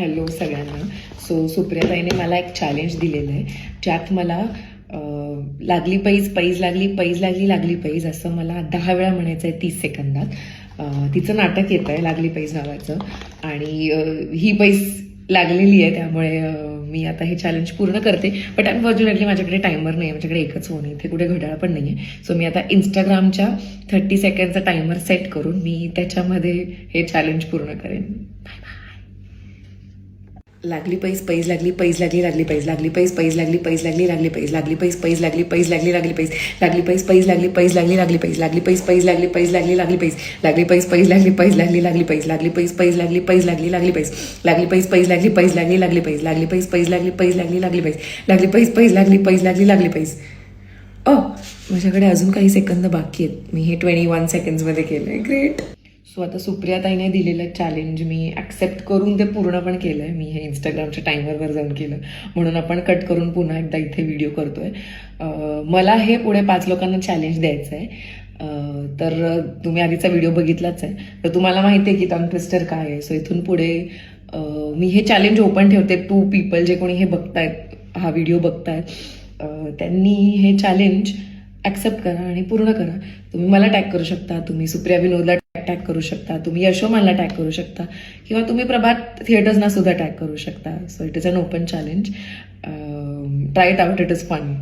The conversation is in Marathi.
हॅलो सगळ्यांना. सो सुप्रियाताईने मला एक चॅलेंज दिलेलं आहे. ज्यात मला लागली पैज पैज लागली पैज लागली लागली पैज असं मला दहा वेळा म्हणायचं आहे तीस सेकंदात. तिचं नाटक येत आहे लागली पैज नावाचं. आणि ही पैज लागलेली आहे त्यामुळे मी आता हे चॅलेंज पूर्ण करते. बट अनफॉर्च्युनेटली माझ्याकडे टायमर नाही आहे माझ्याकडे एकच फोन आहे. इथे कुठे घड्याळ पण नाही आहे सो मी आता इंस्टाग्रामच्या थर्टी सेकंडचा टायमर सेट करून मी त्याच्यामध्ये हे चॅलेंज पूर्ण करेन. लागली पैस पैज लागली पैज लागली लागली पैस लागली पैस पैज लागली पैज लागली लागली पैस लागली पैस पैज लागली पैज लागली लागली पैस लागली पैस पैस लागली पैज लागली लागली पैस लागली पैस पैज लागली पैज लागली लागली पैस लागली पैस पैज लागली पैज लागली लागली पैस लागली पैस पैज लागली पैज लागली लागली पैस लागली पैस पैज लागली पैज लागली लागली पैस लागली पैस पैज लागली पैज लागली लागली पैस लागली पैस पैज लागली पैज लागली लागली पैस ओ माझ्याकडे अजून काही सेकंद बाकी आहेत मी हे ट्वेंटी वन सेकंड्समध्ये केलं आहे ग्रेट सो आता सुप्रियाताईने दिलेलं चॅलेंज मी ॲक्सेप्ट करून ते पूर्ण पण केलं आहे मी हे इंस्टाग्रामच्या टायमरवर जाऊन केलं. म्हणून आपण कट करून पुन्हा एकदा इथे व्हिडिओ करतो आहे मला हे पुढे पाच लोकांना चॅलेंज द्यायचं आहे तर तुम्ही आधीचा व्हिडिओ बघितलाच आहे. तर तुम्हाला माहिती आहे की टंग ट्विस्टर काय आहे. सो इथून पुढे मी हे चॅलेंज ओपन ठेवते. टू पीपल जे कोणी हे बघतायत हा व्हिडिओ बघतायत त्यांनी हे चॅलेंज ॲक्सेप्ट करा आणि पूर्ण करा. तुम्ही मला टॅग करू शकता. तुम्ही सुप्रिया विनोदला टॅग करू शकता. तुम्ही यशोमानला टॅग करू शकता. किंवा तुम्ही प्रभात थिएटर्सना सुद्धा टॅग करू शकता. So it is an open challenge try it out it is fun